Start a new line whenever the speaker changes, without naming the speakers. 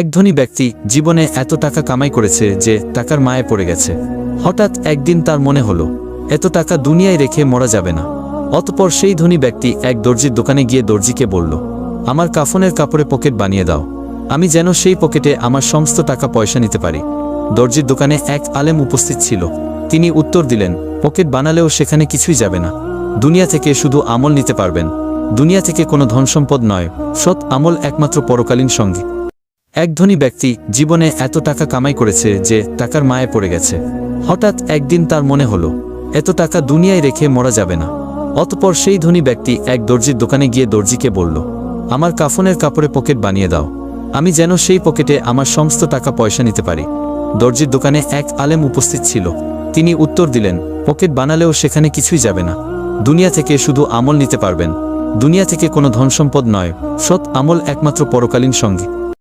এক ধনী ব্যক্তি জীবনে এত টাকা কামাই করেছে যে টাকার মায়ে পড়ে গেছে। হঠাৎ একদিন তার মনে হলো, এত টাকা দুনিয়ায় রেখে মরা যাবে না। অতপর সেই ধনী ব্যক্তি এক দর্জির দোকানে গিয়ে দর্জিকে বলল, আমার কাফনের কাপড়ে পকেট বানিয়ে দাও। আমি যেন সেই পকেটে আমার সমস্ত টাকা পয়সা নিতে পারি। দর্জির দোকানে এক আলেম উপস্থিত ছিল। তিনি উত্তর দিলেন, পকেট বানালেও সেখানে কিছুই যাবে না। দুনিয়া থেকে শুধু আমল নিতে পারবেন। দুনিয়া থেকে কোনো ধনসম্পদ নয়। সৎ আমল একমাত্র পরকালীন সঙ্গী। এক ধনী ব্যক্তি জীবনে এত টাকা কামাই করেছে যে টাকার মায়ে পড়ে গেছে। হঠাৎ একদিন তার মনে হলো, এত টাকা দুনিয়ায় রেখে মরা যাবে না। অতপর সেই ধনী ব্যক্তি এক দর্জির দোকানে গিয়ে দর্জিকে বলল, আমার কাফনের কাপড়ে পকেট বানিয়ে দাও। আমি যেন সেই পকেটে আমার সমস্ত টাকা পয়সা নিতে পারি। দর্জির দোকানে এক আলেম উপস্থিত ছিল। তিনি উত্তর দিলেন, পকেট বানালেও সেখানে কিছুই যাবে না। দুনিয়া থেকে শুধু আমল নিতে পারবেন। দুনিয়া থেকে কোনো ধনসম্পদ নয়। সৎ আমল একমাত্র পরকালীন সঙ্গী।